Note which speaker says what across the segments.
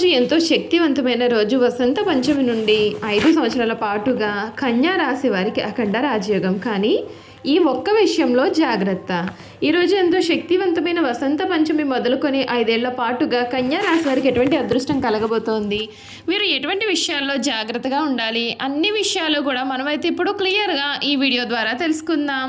Speaker 1: ఈరోజు ఎంతో శక్తివంతమైన రోజు వసంత పంచమి నుండి ఐదు సంవత్సరాల పాటుగా కన్యా రాశి వారికి అఖండ రాజయోగం. కానీ ఈ ఒక్క విషయంలో జాగ్రత్త. ఈరోజు ఎంతో శక్తివంతమైన వసంత పంచమి మొదలుకొని ఐదేళ్ళ పాటుగా కన్యా రాశి వారికి ఎటువంటి అదృష్టం కలగబోతోంది? మీరు ఎటువంటి విషయాల్లో జాగ్రత్తగా ఉండాలి? అన్ని విషయాలు కూడా మనమైతే ఇప్పుడు క్లియర్గా ఈ వీడియో ద్వారా తెలుసుకుందాం.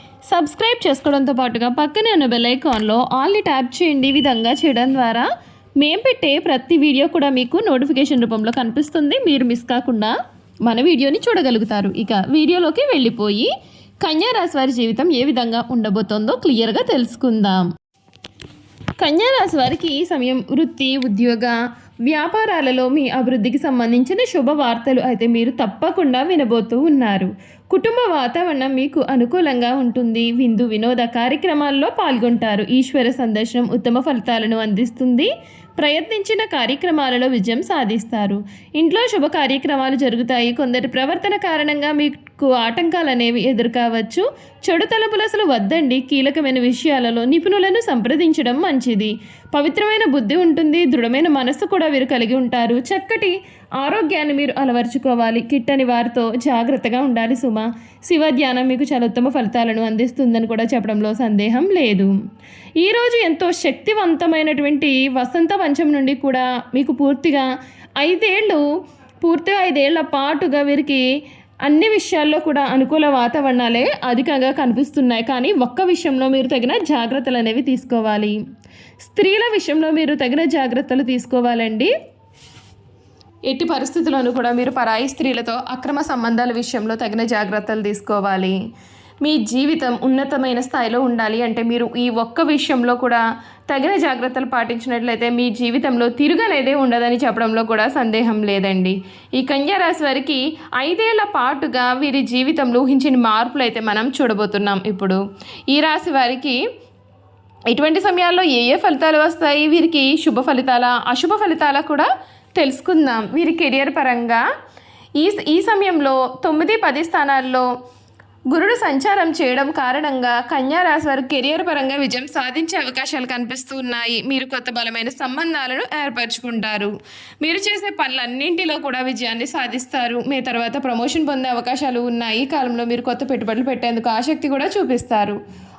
Speaker 1: సబ్స్క్రైబ్ చేసుకోవడంతో పాటుగా పక్కనే ఉన్న బెల్ ఐకాన్లో ఆల్ని ట్యాప్ చేయండి. ఈ విధంగా చేయడం ద్వారా మేము పెట్టే ప్రతి వీడియో కూడా మీకు నోటిఫికేషన్ రూపంలో కనిపిస్తుంది. మీరు మిస్ కాకుండా మన వీడియోని చూడగలుగుతారు. ఇక వీడియోలోకి వెళ్ళిపోయి కన్యారాశి వారి జీవితం ఏ విధంగా ఉండబోతోందో క్లియర్గా తెలుసుకుందాం. కన్యారాశి వారికి ఈ సమయం వృత్తి ఉద్యోగ వ్యాపారాలలో మీ అభివృద్ధికి సంబంధించిన శుభవార్తలు అయితే మీరు తప్పకుండా వినబోతూ ఉన్నారు. కుటుంబ వాతావరణం మీకు అనుకూలంగా ఉంటుంది. విందు వినోద కార్యక్రమాల్లో పాల్గొంటారు. ఈశ్వర సందర్శనం ఉత్తమ ఫలితాలను అందిస్తుంది. ప్రయత్నించిన కార్యక్రమాలలో విజయం సాధిస్తారు. ఇంట్లో శుభ కార్యక్రమాలు జరుగుతాయి. కొందరి ప్రవర్తన కారణంగా మీకు ఆటంకాలు అనేవి ఎదుర్కావచ్చు. చెడు తలపులు అసలు వద్దండి. కీలకమైన విషయాలలో నిపుణులను సంప్రదించడం మంచిది. పవిత్రమైన బుద్ధి ఉంటుంది. దృఢమైన మనస్సు కూడా వీరు కలిగి ఉంటారు. చక్కటి ఆరోగ్యాన్ని మీరు అలవర్చుకోవాలి. కిట్టని వారితో జాగ్రత్తగా ఉండాలి సుమ. శివ ధ్యానం మీకు చాలా ఉత్తమ ఫలితాలను అందిస్తుందని కూడా చెప్పడంలో సందేహం లేదు. ఈరోజు ఎంతో శక్తివంతమైనటువంటి వసంత పంచం నుండి కూడా మీకు పూర్తిగా ఐదేళ్ళు పూర్తిగా ఐదేళ్ళ పాటుగా వీరికి అన్ని విషయాల్లో కూడా అనుకూల వాతావరణాలే అధికంగా కనిపిస్తున్నాయి. కానీ ఒక్క విషయంలో మీరు తగిన జాగ్రత్తలు అనేవి తీసుకోవాలి. స్త్రీల విషయంలో మీరు తగిన జాగ్రత్తలు తీసుకోవాలండి. ఎట్టి పరిస్థితుల్లోనూ కూడా మీరు పరాయి స్త్రీలతో అక్రమ సంబంధాల విషయంలో తగిన జాగ్రత్తలు తీసుకోవాలి. మీ జీవితం ఉన్నతమైన స్థాయిలో ఉండాలి అంటే మీరు ఈ ఒక్క విషయంలో కూడా తగిన జాగ్రత్తలు పాటించినట్లయితే మీ జీవితంలో తిరగలేదే ఉండదని చెప్పడంలో కూడా సందేహం లేదండి. ఈ కన్యా రాశి వారికి ఐదేళ్ళ పాటుగా వీరి జీవితంలో ఊహించిన మార్పులు అయితే మనం చూడబోతున్నాం ఇప్పుడు. ఈ రాశి వారికి ఎటువంటి సమయాల్లో ఏ ఏ ఫలితాలు వస్తాయి? వీరికి శుభ ఫలితాల అశుభ ఫలితాల కూడా తెలుసుకుందాం వీరి కెరియర్ పరంగా. ఈ ఈ సమయంలో తొమ్మిది పది స్థానాల్లో గురుడు సంచారం చేయడం కారణంగా కన్యారాశి వారు కెరియర్ పరంగా విజయం సాధించే అవకాశాలు కనిపిస్తూ ఉన్నాయి. మీరు కొత్త బలమైన సంబంధాలను ఏర్పరచుకుంటారు. మీరు చేసే పనులన్నింటిలో కూడా విజయాన్ని సాధిస్తారు. మీ తర్వాత ప్రమోషన్ పొందే అవకాశాలు ఉన్నాయి. ఈ కాలంలో మీరు కొత్త పెట్టుబడులు పెట్టేందుకు ఆసక్తి కూడా చూపిస్తారు.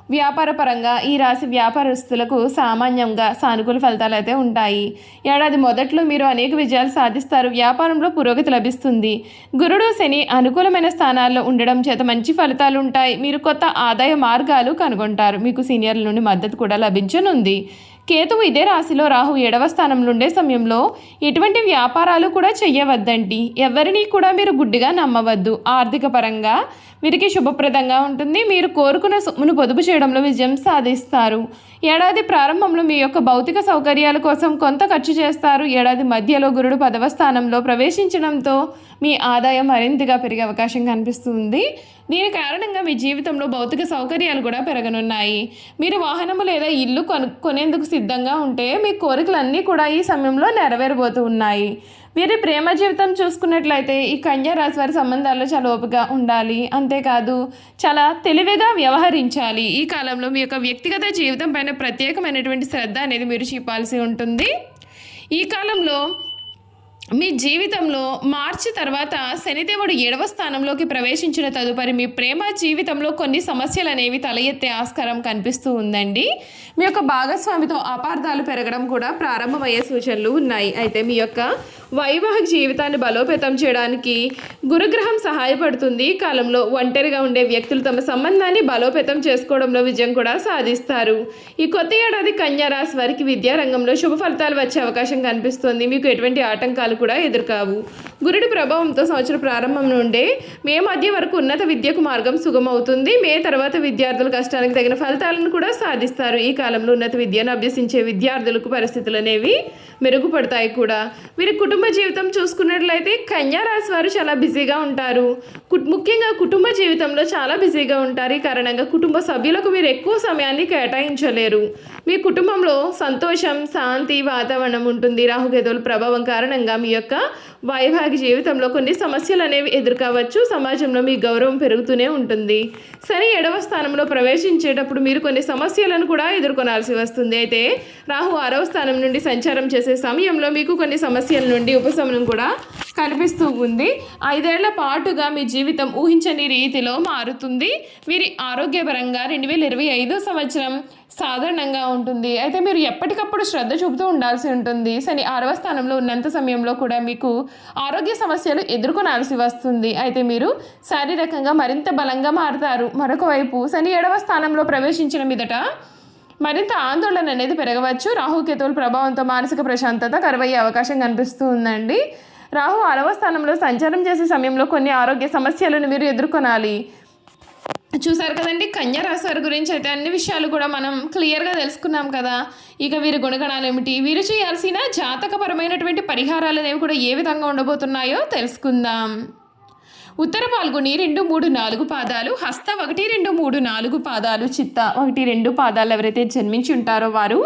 Speaker 1: వ్యాపారపరంగా ఈ రాశి వ్యాపారస్తులకు సామాన్యంగా సానుకూల ఫలితాలు అయితే ఉంటాయి. ఏడాది మొదట్లో మీరు అనేక విజయాలు సాధిస్తారు. వ్యాపారంలో పురోగతి లభిస్తుంది. గురుడు శని అనుకూలమైన స్థానాల్లో ఉండడం చేత మంచి ఫలితాలు ఉంటాయి. మీరు కొత్త ఆదాయ మార్గాలు కనుగొంటారు. మీకు సీనియర్ల నుండి మద్దతు కూడా లభించనుంది. కేతువు ఇదే రాశిలో రాహు ఏడవ స్థానంలో ఉండే సమయంలో ఎటువంటి వ్యాపారాలు కూడా చెయ్యవద్దండి. ఎవరిని కూడా మీరు గుడ్డిగా నమ్మవద్దు. ఆర్థిక పరంగా వీరికి శుభప్రదంగా ఉంటుంది. మీరు కోరుకున్న సొమ్మును పొదుపు చేయడంలో విజయం సాధిస్తారు. ఏడాది ప్రారంభంలో మీ యొక్క భౌతిక సౌకర్యాల కోసం కొంత ఖర్చు చేస్తారు. ఏడాది మధ్యలో గురుడు పదవ స్థానంలో ప్రవేశించడంతో మీ ఆదాయం మరింతగా పెరిగే అవకాశం కనిపిస్తుంది. దీని కారణంగా మీ జీవితంలో భౌతిక సౌకర్యాలు కూడా పెరగనున్నాయి. మీరు వాహనము లేదా ఇల్లు కొను కొనేందుకు సిద్ధంగా ఉంటే మీ కోరికలన్నీ కూడా ఈ సమయంలో నెరవేరబోతూ ఉన్నాయి. వీరి ప్రేమ జీవితం చూసుకున్నట్లయితే ఈ కన్యా రాశి వారి సంబంధాల్లో చాలా ఓపిక ఉండాలి. అంతేకాదు చాలా తెలివిగా వ్యవహరించాలి. ఈ కాలంలో మీ యొక్క వ్యక్తిగత జీవితం పైన ప్రత్యేకమైనటువంటి శ్రద్ధ అనేది మీరు చూపాల్సి ఉంటుంది. ఈ కాలంలో మీ జీవితంలో మార్చి తర్వాత శనిదేవుడు ఏడవ స్థానంలోకి ప్రవేశించిన తదుపరి మీ ప్రేమ జీవితంలో కొన్ని సమస్యలు అనేవి తల ఎత్తే ఆస్కారం కనిపిస్తూ ఉందండి. మీ యొక్క భాగస్వామితో అపార్థాలు పెరగడం కూడా ప్రారంభమయ్యే సూచనలు ఉన్నాయి. అయితే మీ యొక్క వైవాహిక జీవితాన్ని బలోపేతం చేయడానికి గురుగ్రహం సహాయపడుతుంది. కాలంలో ఒంటరిగా ఉండే వ్యక్తులు తమ సంబంధాన్ని బలోపేతం చేసుకోవడంలో విజయం కూడా సాధిస్తారు. ఈ కొత్త ఏడాది కన్యా రాశి వారికి విద్యారంగంలో శుభ ఫలితాలు వచ్చే అవకాశం కనిపిస్తుంది. మీకు ఎటువంటి ఆటంకాలు కూడా ఎదురుకావు. గురుడి ప్రభావంతో సంవత్సర ప్రారంభం నుండే మే మధ్య వరకు ఉన్నత విద్యకు మార్గం సుగమవుతుంది. మే తర్వాత విద్యార్థుల కష్టానికి తగిన ఫలితాలను కూడా సాధిస్తారు. ఈ కాలంలో ఉన్నత విద్యను అభ్యసించే విద్యార్థులకు పరిస్థితులు అనేవి మెరుగుపడతాయి కూడా. వీరి కుటుంబ జీవితం చూసుకున్నట్లయితే కన్యా రాశి వారు చాలా బిజీగా ఉంటారు. కు- ముఖ్యంగా కుటుంబ జీవితంలో చాలా బిజీగా ఉంటారు. ఈ కారణంగా కుటుంబ సభ్యులకు మీరు ఎక్కువ సమయాన్ని కేటాయించలేరు. మీ కుటుంబంలో సంతోషం శాంతి వాతావరణం ఉంటుంది. రాహుకేతువుల ప్రభావం కారణంగా మీ యొక్క వైవాహిక జీవితంలో కొన్ని సమస్యలు అనేవి ఎదుర్కోవచ్చు. సమాజంలో మీ గౌరవం పెరుగుతూనే ఉంటుంది. శని ఏడవ స్థానంలో ప్రవేశించేటప్పుడు మీరు కొన్ని సమస్యలను కూడా ఎదుర్కొనాల్సి వస్తుంది. అయితే రాహు ఆరవ స్థానం నుండి సంచారం చేసే సమయంలో మీకు కొన్ని సమస్యల నుండి ఉపశమనం కూడా కనిపిస్తూ ఉంది. ఐదేళ్ళ పాటుగా మీ జీవితం ఊహించని రీతిలో మారుతుంది. వీరి ఆరోగ్యపరంగా రెండు వేల ఇరవై ఐదో సంవత్సరం సాధారణంగా ఉంటుంది. అయితే మీరు ఎప్పటికప్పుడు శ్రద్ధ చూపుతూ ఉండాల్సి ఉంటుంది. శని ఆరవ స్థానంలో ఉన్నంత సమయంలో కూడా మీకు ఆరోగ్య సమస్యలు ఎదుర్కొనాల్సి వస్తుంది. అయితే మీరు శారీరకంగా మరింత బలంగా మారుతారు. మరొక వైపు శని ఏడవ స్థానంలో ప్రవేశించిన మీదట మరింత ఆందోళన అనేది పెరగవచ్చు. రాహుకేతువుల ప్రభావంతో మానసిక ప్రశాంతత కరువయ్యే అవకాశం కనిపిస్తూ ఉందండి. రాహు ఆరవ స్థానంలో సంచారం చేసే సమయంలో కొన్ని ఆరోగ్య సమస్యలను మీరు ఎదుర్కొనాలి. చూసారు కదండి కన్యా రాశి వారి గురించి అయితే అన్ని విషయాలు కూడా మనం క్లియర్గా తెలుసుకున్నాం కదా. ఇక వీరి గుణగణాలు ఏమిటి? వీరు చేయాల్సిన జాతకపరమైనటువంటి పరిహారాలు అనేవి కూడా ఏ విధంగా ఉండబోతున్నాయో తెలుసుకుందాం. ఉత్తర పాల్గొని రెండు మూడు నాలుగు పాదాలు హస్త ఒకటి రెండు మూడు నాలుగు పాదాలు చిత్త ఒకటి రెండు పాదాలు ఎవరైతే జన్మించి ఉంటారో వారు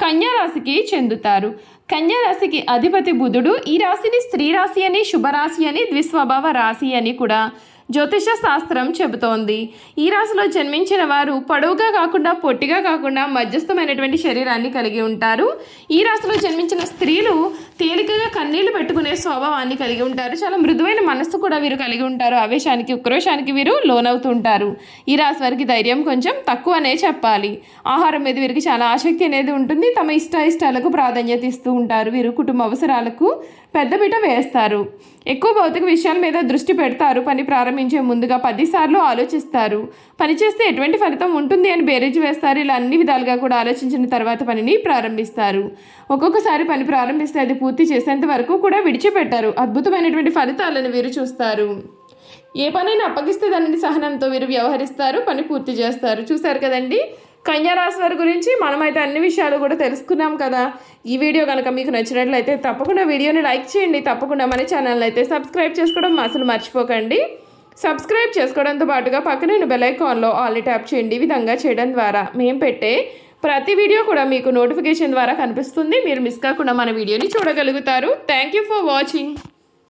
Speaker 1: కన్యారాశికి చెందుతారు. కన్యారాశికి అధిపతి బుధుడు ఈ రాశిని స్త్రీ రాశి అని శుభరాశి అని ద్విస్వభావ రాశి అని కూడా జ్యోతిష శాస్త్రం చెబుతోంది. ఈ రాశిలో జన్మించిన వారు పొడవుగా కాకుండా పొట్టిగా కాకుండా మధ్యస్థమైనటువంటి శరీరాన్ని కలిగి ఉంటారు. ఈ రాశిలో జన్మించిన స్త్రీలు తేలిక కన్నీళ్ళు పెట్టుకునే స్వభావాన్ని కలిగి ఉంటారు. చాలా మృదువైన మనస్సు కూడా వీరు కలిగి ఉంటారు. ఆవేశానికి ఉక్రోషానికి వీరు లోనవుతుంటారు. ఈ రాశి వారికి ధైర్యం కొంచెం తక్కువనే చెప్పాలి. ఆహారం మీద వీరికి చాలా ఆసక్తి అనేది ఉంటుంది. తమ ఇష్ట ఇష్టాలకు ప్రాధాన్యత ఇస్తూ ఉంటారు. వీరు కుటుంబ అవసరాలకు పెద్దపీట వేస్తారు. ఎక్కువ భౌతిక విషయాల మీద దృష్టి పెడతారు. పని ప్రారంభించే ముందుగా పదిసార్లు ఆలోచిస్తారు. పని చేస్తే ఎటువంటి ఫలితం ఉంటుంది అని బేరేజ్ వేస్తారు. ఇలా అన్ని విధాలుగా కూడా ఆలోచించిన తర్వాత పనిని ప్రారంభిస్తారు. ఒక్కొక్కసారి పని ప్రారంభిస్తే అది పూర్తి చేసేంత వరకు కూడా విడిచిపెట్టారు. అద్భుతమైనటువంటి ఫలితాలను వీరు చూస్తారు. ఏ పనైనా అప్పగిస్తే దానిని సహనంతో వీరు వ్యవహరిస్తారు పని పూర్తి చేస్తారు. చూశారు కదండి? కన్యారాశి వారి గురించి మనమైతే అన్ని విషయాలు కూడా తెలుసుకున్నాం కదా. ఈ వీడియో కనుక మీకు నచ్చినట్లయితే తప్పకుండా వీడియోని లైక్ చేయండి. తప్పకుండా మన ఛానల్ అయితే సబ్స్క్రైబ్ చేసుకోవడం అసలు మర్చిపోకండి. సబ్స్క్రైబ్ చేసుకోవడంతో పాటుగా పక్కనే బెల్ ఐకాన్లో ఆల్ ట్యాప్ చేయండి. ఈ విధంగా చేయడం ద్వారా మేము పెట్టే ప్రతి వీడియో కూడా మీకు నోటిఫికేషన్ ద్వారా కనిపిస్తుంది. మీరు మిస్ కాకుండా మన వీడియోని చూడగలుగుతారు. Thank you for watching